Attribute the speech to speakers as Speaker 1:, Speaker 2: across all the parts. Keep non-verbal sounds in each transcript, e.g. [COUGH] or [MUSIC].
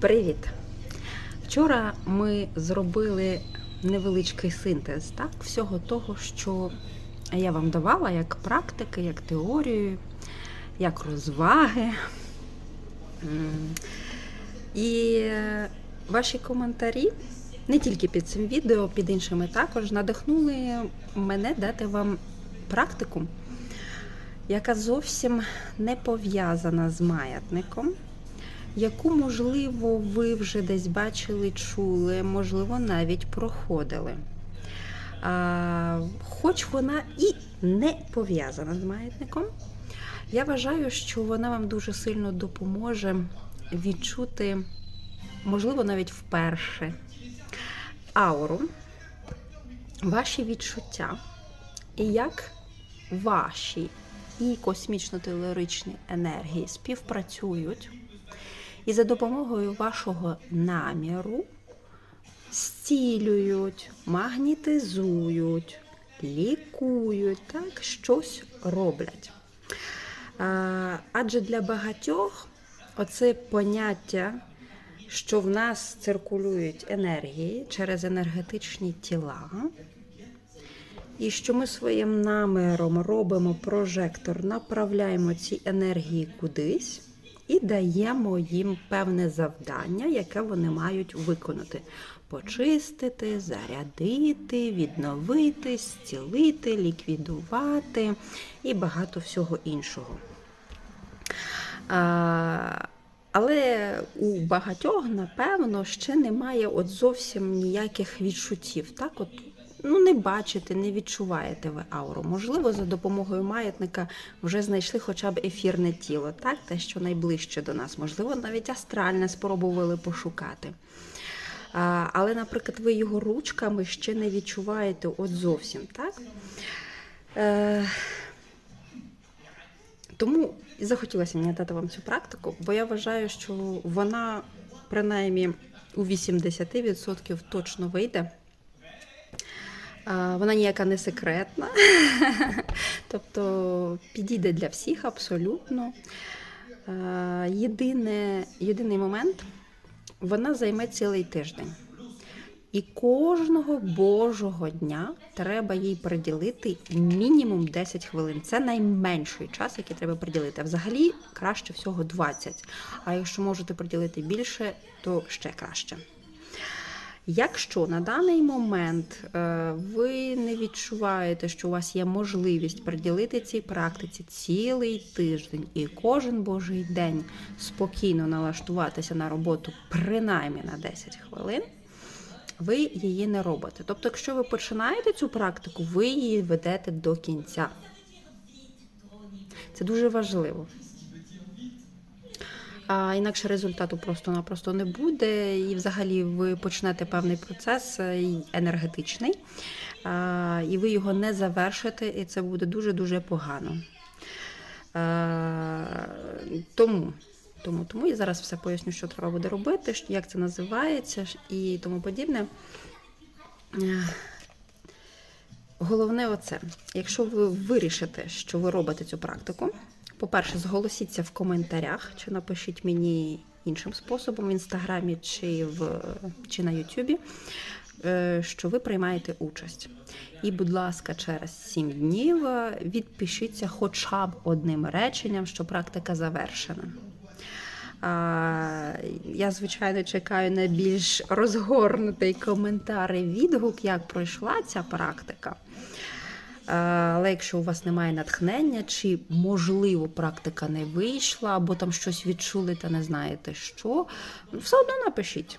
Speaker 1: Привіт! Вчора ми зробили невеличкий синтез так, всього того, що я вам давала як практики, як теорію, як розваги. І е, ваші коментарі, не тільки під цим відео, під іншими також, надихнули мене дати вам практику, яка зовсім не пов'язана з маятником яку, можливо, ви вже десь бачили, чули, можливо, навіть проходили. А, хоч вона і не пов'язана з маятником, я вважаю, що вона вам дуже сильно допоможе відчути, можливо, навіть вперше ауру, ваші відчуття, і як ваші і космічно-телеричні енергії співпрацюють. І за допомогою вашого наміру зцілюють, магнітизують, лікують, так, щось роблять. Адже для багатьох оце поняття, що в нас циркулюють енергії через енергетичні тіла, і що ми своїм наміром робимо прожектор, направляємо ці енергії кудись і даємо їм певне завдання, яке вони мають виконати: почистити, зарядити, відновити, зцілити, ліквідувати і багато всього іншого. Але у багатьох, напевно, ще немає от зовсім ніяких відчуттів. Так, от ну не бачите, не відчуваєте ви ауру. Можливо, за допомогою маятника вже знайшли хоча б ефірне тіло, так, те, що найближче до нас, можливо, навіть астральне спробували пошукати. А, Але, наприклад, ви його ручками ще не відчуваєте от зовсім, так? Е, Тому захотілося мені дати вам цю практику, бо я вважаю, що вона принаймні у 80% точно вийде. Вона ніяка не секретна, [LAUGHS] тобто підійде для всіх абсолютно. Єдине, Єдиний момент вона займе цілий тиждень. І кожного божого дня треба їй приділити мінімум 10 хвилин. Це найменший час, який треба приділити. А взагалі краще всього 20. А якщо можете приділити більше, то ще краще. Якщо на даний момент е, ви не відчуваєте, що у вас є можливість приділити цій практиці цілий тиждень і кожен божий день спокійно налаштуватися на роботу принаймні на 10 хвилин, ви її не робите. Тобто, якщо ви починаєте цю практику, ви її ведете до кінця. Це дуже важливо а інакше результату просто-напросто не буде. І взагалі ви почнете певний процес е, енергетичний, і ви його не завершите, і це буде дуже-дуже погано. Тому. Тому тому я зараз все поясню, що треба буде робити, як це називається і тому подібне. Е, головне, оце. Якщо ви вирішите, що ви робите цю практику, по-перше, зголосіться в коментарях, чи напишіть мені іншим способом в інстаграмі чи в чи на Ютубі, е, що ви приймаєте участь. І, будь ласка, через 7 днів відпишіться хоча б одним реченням, що практика завершена. Я, звичайно, чекаю на більш розгорнутий коментар і відгук, як пройшла ця практика. Але якщо у вас немає натхнення, чи, можливо, практика не вийшла, або там щось відчули та не знаєте що, ну, все одно напишіть.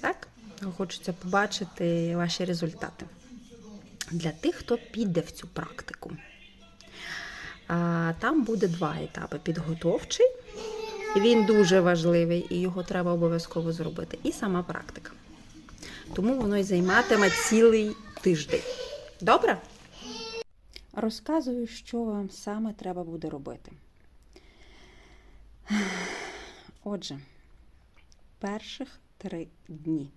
Speaker 1: Так? Хочеться побачити ваші результати. Для тих, хто піде в цю практику. Там буде два етапи: підготовчий, він дуже важливий, і його треба обов'язково зробити. І сама практика. Тому воно й займатиме цілий тиждень. Добре? Розказую, що вам саме треба буде робити. Отже, перших три дні.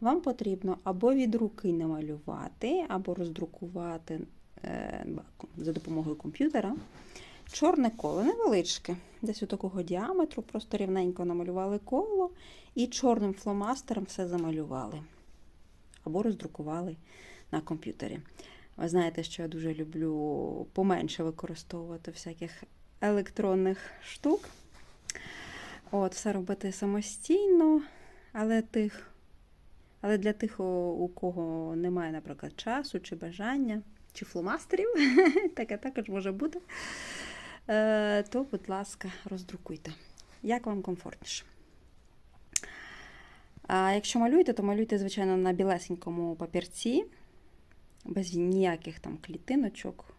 Speaker 1: Вам потрібно або від руки намалювати, або роздрукувати е, за допомогою комп'ютера чорне коло, невеличке, десь у такого діаметру, просто рівненько намалювали коло і чорним фломастером все замалювали. Або роздрукували на комп'ютері. Ви знаєте, що я дуже люблю поменше використовувати всяких електронних штук. От, все робити самостійно, але тих, але для тих, у кого немає, наприклад, часу чи бажання, чи фломастерів, [LAUGHS] таке також може бути, е, то, будь ласка, роздрукуйте. Як вам комфортніше. А якщо малюєте, то малюйте, звичайно, на білесенькому папірці, без ніяких там клітиночок,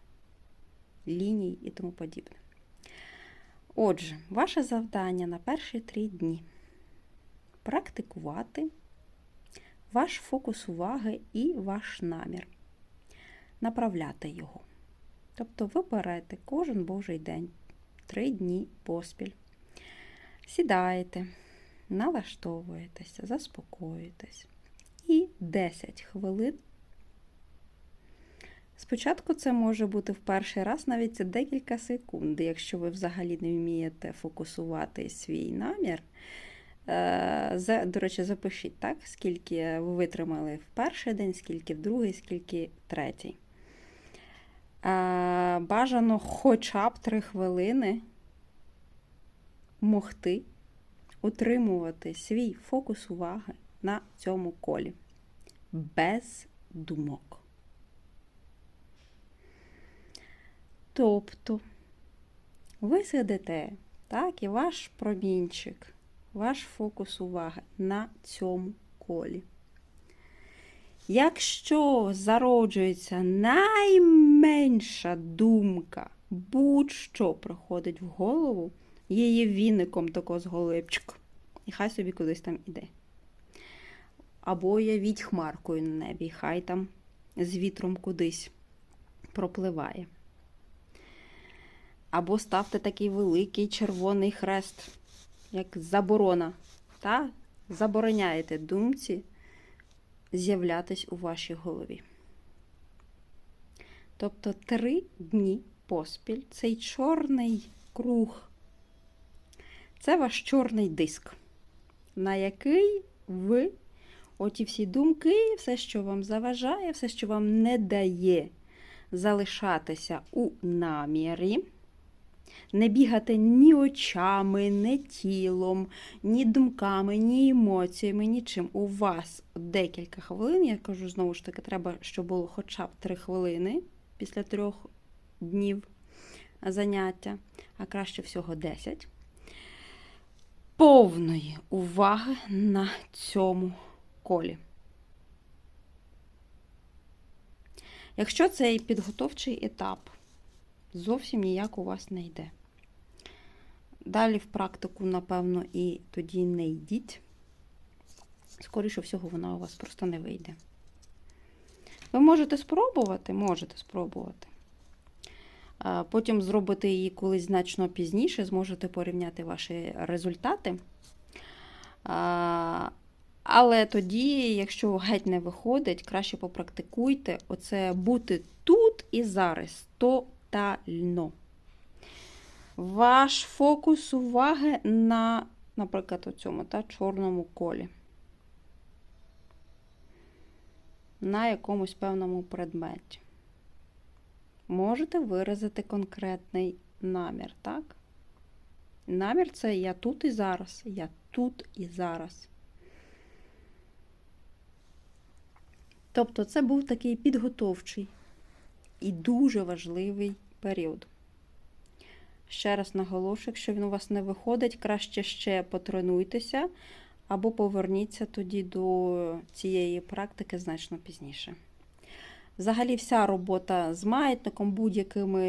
Speaker 1: ліній і тому подібне. Отже, ваше завдання на перші три дні практикувати ваш фокус уваги і ваш намір, направляти його. Тобто ви берете кожен божий день, три дні поспіль, сідаєте, налаштовуєтеся, заспокоюєтесь і 10 хвилин. Спочатку це може бути в перший раз навіть це декілька секунд, якщо ви взагалі не вмієте фокусувати свій намір. Е, До речі, запишіть, так, скільки ви витримали в перший день, скільки в другий, скільки в третій. Е, Бажано хоча б 3 хвилини могти утримувати свій фокус уваги на цьому колі. Без думок. Тобто ви сидите, так, і ваш промінчик, ваш фокус уваги на цьому колі. Якщо зароджується найменша думка, будь-що приходить в голову, її віником тако з голибчик, і хай собі кудись там іде. Або уявіть хмаркою на небі, хай там з вітром кудись пропливає. Або ставте такий великий червоний хрест, як заборона, та забороняєте думці з'являтись у вашій голові. Тобто три дні поспіль цей чорний круг це ваш чорний диск, на який ви оті всі думки, все, що вам заважає, все, що вам не дає залишатися у намірі, не бігати ні очами, ні тілом, ні думками, ні емоціями, нічим. У вас декілька хвилин, я кажу, знову ж таки, треба, щоб було хоча б 3 хвилини після трьох днів заняття, а краще всього 10. Повної уваги на цьому колі. Якщо цей підготовчий етап зовсім ніяк у вас не йде. Далі в практику, напевно, і тоді не йдіть. Скоріше всього, вона у вас просто не вийде. Ви можете спробувати, можете спробувати. Потім зробити її колись значно пізніше, зможете порівняти ваші результати. Але тоді, якщо геть не виходить, краще попрактикуйте оце бути тут і зараз тотально. Ваш фокус уваги на, наприклад, у цьому та, чорному колі. На якомусь певному предметі. Можете виразити конкретний намір, так? Намір це я тут і зараз. Я тут і зараз. Тобто це був такий підготовчий і дуже важливий період. Ще раз наголошую, якщо він у вас не виходить, краще ще потренуйтеся, або поверніться тоді до цієї практики значно пізніше. Взагалі, вся робота з маятником, будь-якими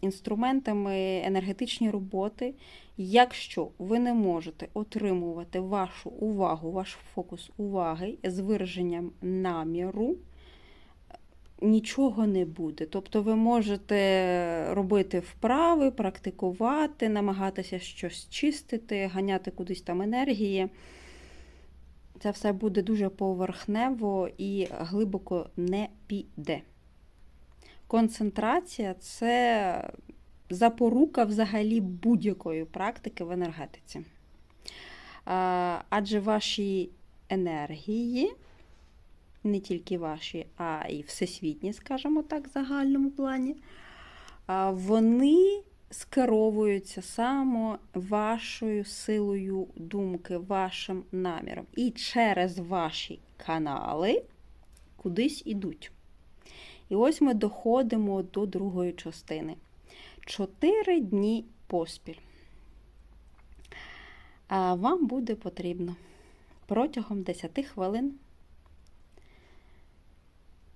Speaker 1: інструментами, енергетичні роботи. Якщо ви не можете отримувати вашу увагу, ваш фокус уваги з вираженням наміру, нічого не буде. Тобто ви можете робити вправи, практикувати, намагатися щось чистити, ганяти кудись там енергії. Це все буде дуже поверхнево і глибоко не піде. Концентрація це запорука взагалі будь-якої практики в енергетиці. Адже ваші енергії, не тільки ваші, а й всесвітні, скажімо так, в загальному плані, вони скеровуються саме вашою силою думки, вашим наміром. І через ваші канали кудись ідуть. І ось ми доходимо до другої частини. Чотири дні поспіль. Вам буде потрібно протягом 10 хвилин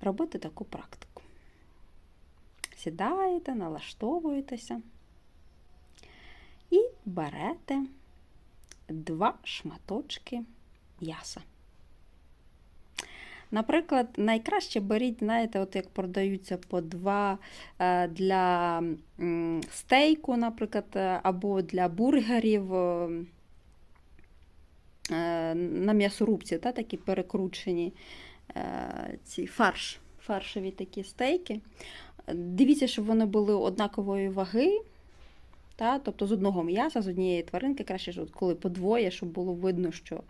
Speaker 1: робити таку практику. Сідаєте, налаштовуєтеся і берете два шматочки м'яса. Наприклад, найкраще беріть, знаєте, от як продаються по два е, для стейку, наприклад, е, або для бургерів е, на м'ясорубці, та, такі перекручені ці фарш, фаршеві такі стейки. Дивіться, щоб вони були однакової ваги. Та, тобто з одного м'яса, з однієї тваринки, краще, щоб коли подвоє, щоб було видно, що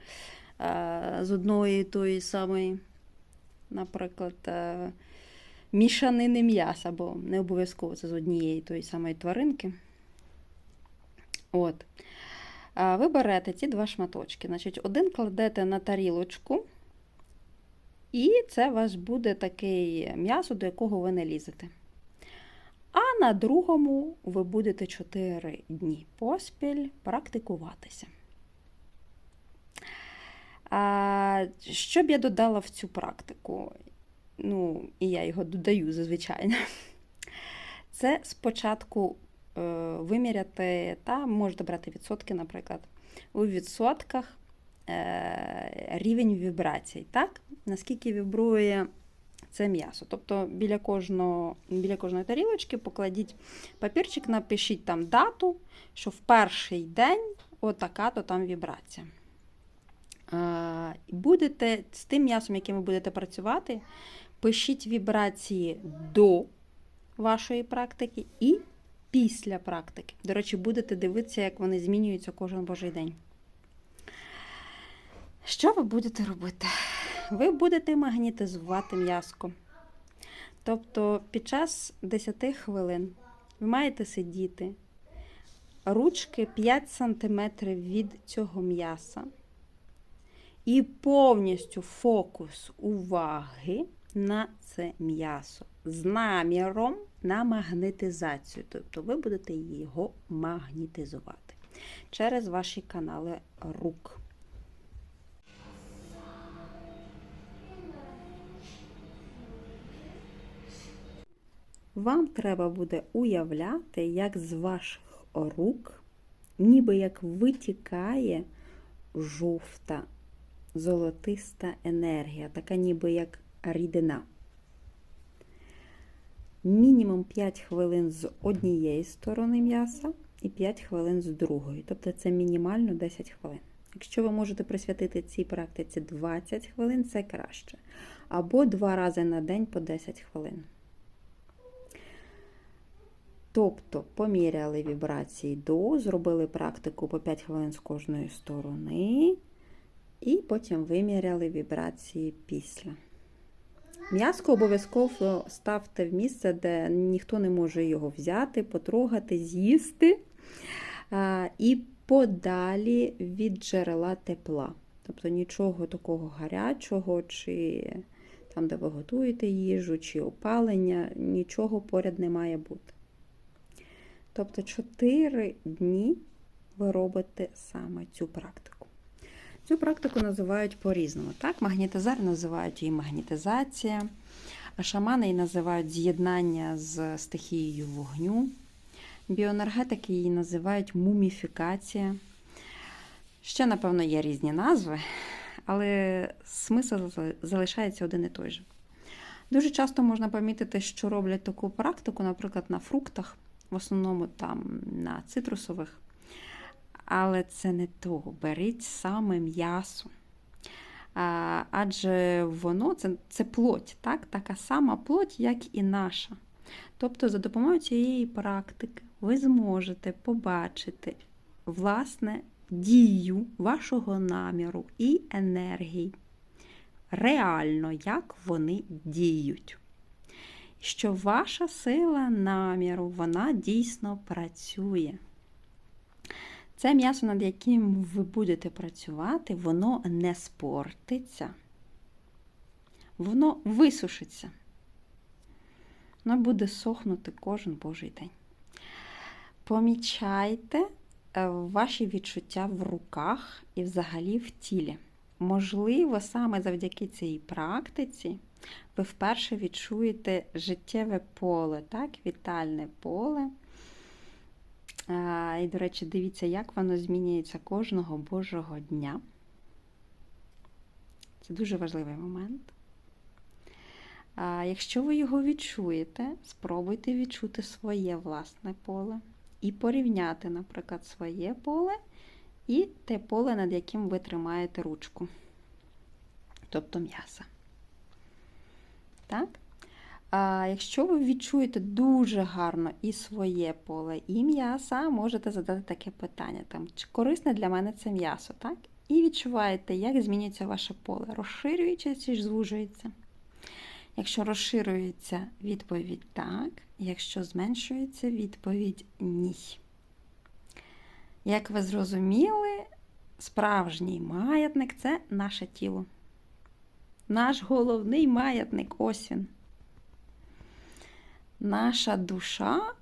Speaker 1: е, з одної тої самої наприклад, е, мішанини м'яса, бо не обов'язково це з однієї тої самої тваринки. От. Е, Ви берете ці два шматочки. Значить, Один кладете на тарілочку, і це у вас буде таке м'ясо, до якого ви не лізете. А на другому ви будете 4 дні поспіль практикуватися. А, Що б я додала в цю практику? Ну, і я його додаю зазвичай. [LAUGHS] Це спочатку е, виміряти, та можете брати відсотки, наприклад, у відсотках рівень вібрацій, так? наскільки вібрує це м'ясо. Тобто біля кожного, біля кожної тарілочки покладіть папірчик, напишіть там дату, що в перший день отака-то там вібрація. Будете з тим м'ясом, яким ви будете працювати, пишіть вібрації до вашої практики і після практики. До речі, будете дивитися, як вони змінюються кожен божий день. Що ви будете робити? Ви будете магнітизувати м'язко. Тобто, під час 10 хвилин ви маєте сидіти ручки 5 см від цього м'яса. І повністю фокус уваги на це м'ясо з наміром на магнетизацію. Тобто ви будете його магнітизувати через ваші канали рук. Вам треба буде уявляти, як з ваших рук, ніби як витікає жовта золотиста енергія, така ніби як рідина. Мінімум 5 хвилин з однієї сторони м'яса і 5 хвилин з другої. Тобто це мінімально 10 хвилин. Якщо ви можете присвятити цій практиці 20 хвилин, це краще. Або два рази на день по 10 хвилин. Тобто поміряли вібрації до, зробили практику по 5 хвилин з кожної сторони. І потім виміряли вібрації після. М'язко обов'язково ставте в місце, де ніхто не може його взяти, потрогати, з'їсти і подалі від джерела тепла. Тобто нічого такого гарячого, чи там, де ви готуєте їжу, чи опалення, нічого поряд не має бути. Тобто 4 дні ви робите саме цю практику. Цю практику називають по-різному. Так, Магнітизар називають її магнітизація, а шамани її називають з'єднання з стихією вогню. Біоенергетики її називають муміфікація. Ще, напевно, є різні назви, але смисл залишається один і той же. Дуже часто можна помітити, що роблять таку практику, наприклад, на фруктах, в основному там на цитрусових. Але це не то. Беріть саме м'ясо. Адже воно це це плоть, так? така сама плоть, як і наша. Тобто, за допомогою цієї практики ви зможете побачити власне дію вашого наміру і енергії. Реально, як вони діють. Що ваша сила наміру, вона дійсно працює. Це м'ясо, над яким ви будете працювати, воно не спортиться, воно висушиться. Воно буде сохнути кожен божий день. Помічайте е, ваші відчуття в руках і взагалі в тілі. Можливо, саме завдяки цій практиці ви вперше відчуєте життєве поле, так? вітальне поле. І, до речі, дивіться, як воно змінюється кожного Божого дня. Це дуже важливий момент. Якщо ви його відчуєте, спробуйте відчути своє власне поле і порівняти, наприклад, своє поле і те поле, над яким ви тримаєте ручку, тобто м'ясо. Так? А якщо ви відчуєте дуже гарно і своє поле, і м'яса, можете задати таке питання: там, чи корисне для мене це м'ясо, так? І відчуваєте, як змінюється ваше поле, розширюється чи звужується. Якщо розширюється відповідь так, якщо зменшується відповідь ні. Як ви зрозуміли, справжній маятник це наше тіло. Наш головний маятник ось він. Наша душа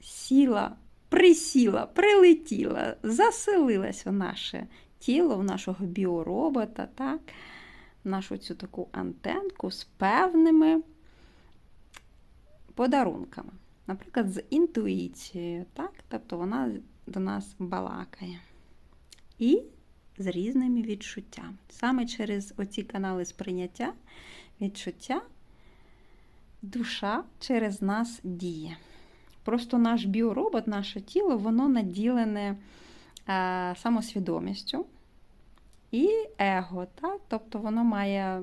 Speaker 1: сіла, присіла, прилетіла, заселилась в наше тіло, в нашого біоробота, так? нашу цю таку антенку з певними подарунками. Наприклад, з інтуїцією, так? тобто вона до нас балакає. І з різними відчуттями. Саме через оці канали сприйняття, відчуття, душа через нас діє. Просто наш біоробот, наше тіло, воно наділене е, самосвідомістю і его. Так? Тобто воно має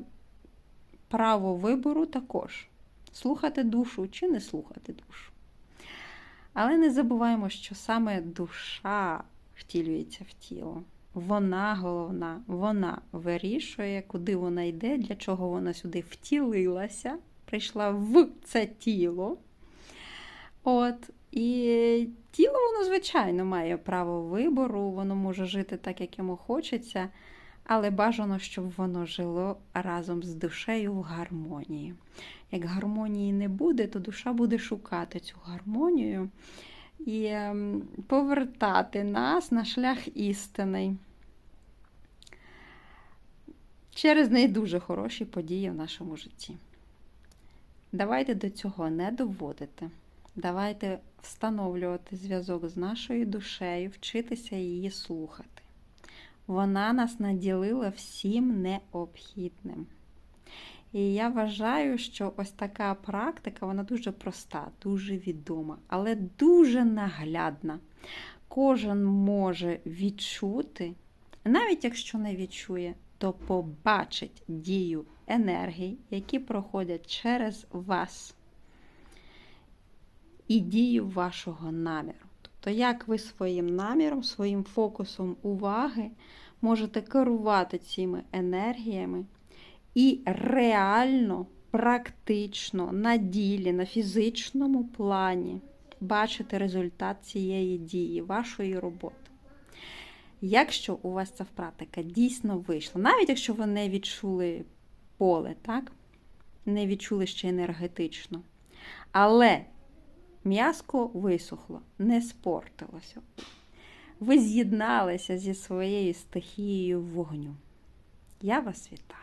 Speaker 1: право вибору також слухати душу чи не слухати душу. Але не забуваємо, що саме душа втілюється в тіло. Вона головна, вона вирішує, куди вона йде, для чого вона сюди втілилася, прийшла в це тіло. От, І тіло, воно, звичайно, має право вибору, воно може жити так, як йому хочеться, але бажано, щоб воно жило разом з душею в гармонії. Як гармонії не буде, то душа буде шукати цю гармонію і ем, повертати нас на шлях істини. Через неї дуже хороші події в нашому житті. Давайте до цього не доводити. Давайте встановлювати зв'язок з нашою душею, вчитися її слухати. Вона нас наділила всім необхідним. І я вважаю, що ось така практика, вона дуже проста, дуже відома, але дуже наглядна. Кожен може відчути, навіть якщо не відчує, то побачить дію енергій, які проходять через вас, і дію вашого наміру. Тобто, як ви своїм наміром, своїм фокусом уваги можете керувати цими енергіями і реально, практично, на ділі, на фізичному плані бачити результат цієї дії, вашої роботи. Якщо у вас ця практика дійсно вийшла, навіть якщо ви не відчули поле, так? не відчули ще енергетично, але м'язко висохло, не спортилося. Ви з'єдналися зі своєю стихією вогню. Я вас вітаю.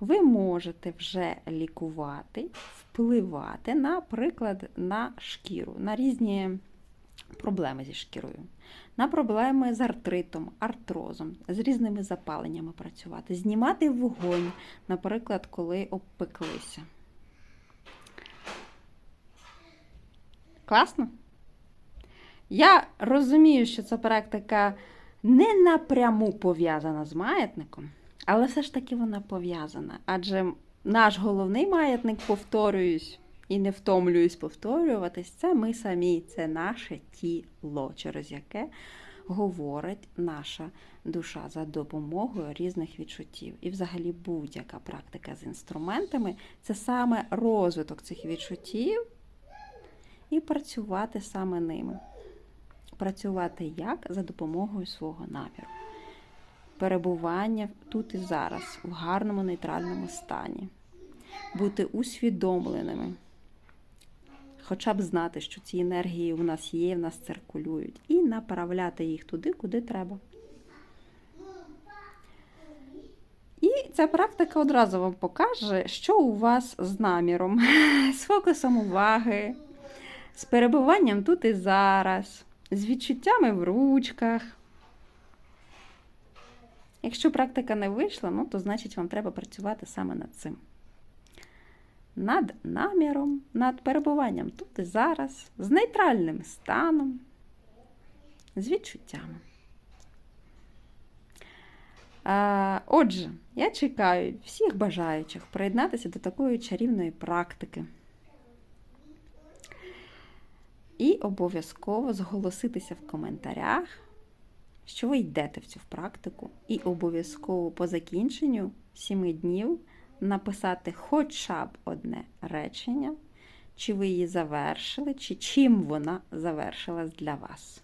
Speaker 1: Ви можете вже лікувати, впливати, наприклад, на шкіру, на різні проблеми зі шкірою, на проблеми з артритом, артрозом, з різними запаленнями працювати, знімати вогонь, наприклад, коли обпеклися. Класно? Я розумію, що ця практика не напряму пов'язана з маятником, але все ж таки вона пов'язана. Адже наш головний маятник, повторююсь, і не втомлююсь повторюватись, це ми самі, це наше тіло, через яке говорить наша душа за допомогою різних відчуттів. І взагалі будь-яка практика з інструментами це саме розвиток цих відчуттів і працювати саме ними. Працювати як за допомогою свого наміру. Перебування тут і зараз, в гарному нейтральному стані. Бути усвідомленими. Хоча б знати, що ці енергії у нас є, в нас циркулюють, і направляти їх туди, куди треба. І ця практика одразу вам покаже, що у вас з наміром, [LAUGHS] з фокусом уваги, з перебуванням тут і зараз, з відчуттями в ручках. Якщо практика не вийшла, ну, то значить вам треба працювати саме над цим. Над наміром, над перебуванням тут і зараз, з нейтральним станом, з відчуттями. Отже, я чекаю всіх бажаючих приєднатися до такої чарівної практики. І обов'язково зголоситися в коментарях, що ви йдете в цю практику, і обов'язково по закінченню 7 днів написати хоча б одне речення, чи ви її завершили, чи чим вона завершилась для вас.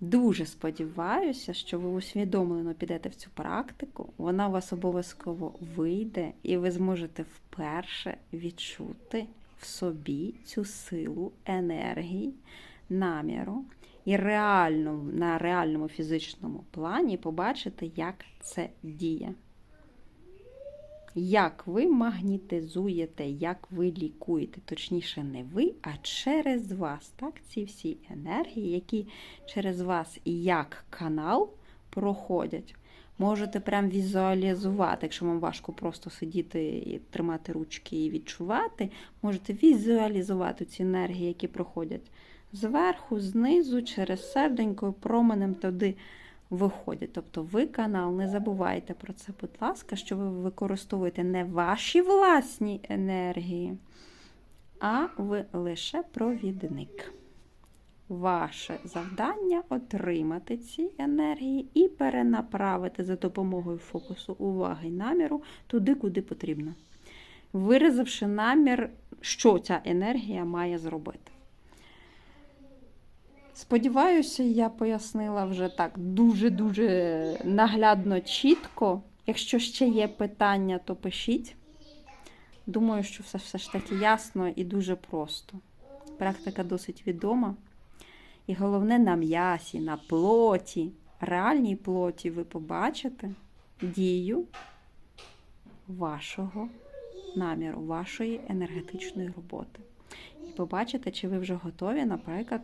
Speaker 1: Дуже сподіваюся, що ви усвідомлено підете в цю практику, вона у вас обов'язково вийде, і ви зможете вперше відчути в собі цю силу енергії, наміру і реально, на реальному фізичному плані побачити, як це діє. Як ви магнітизуєте, як ви лікуєте, точніше, не ви, а через вас. Так, ці всі енергії, які через вас і як канал проходять. Можете прям візуалізувати, якщо вам важко просто сидіти і тримати ручки і відчувати, можете візуалізувати ці енергії, які проходять зверху, знизу, через серденько, променем туди виходять. Тобто ви канал, не забувайте про це, будь ласка, що ви використовуєте не ваші власні енергії, а ви лише провідник. Ваше завдання отримати ці енергії і перенаправити за допомогою фокусу уваги і наміру туди, куди потрібно. Виразивши намір, що ця енергія має зробити. Сподіваюся, я пояснила вже так дуже-дуже наглядно, чітко. Якщо ще є питання, то пишіть. Думаю, що все, все ж таки ясно і дуже просто. Практика досить відома. І головне на м'ясі, на плоті, реальній плоті ви побачите дію вашого наміру, вашої енергетичної роботи. І побачите, чи ви вже готові, наприклад,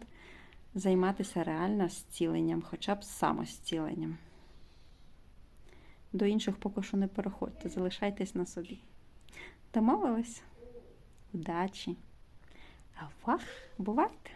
Speaker 1: займатися реально зціленням, хоча б самостіленням. До інших поки що не переходьте, залишайтесь на собі. Домовились? Удачі! А вах, бувайте!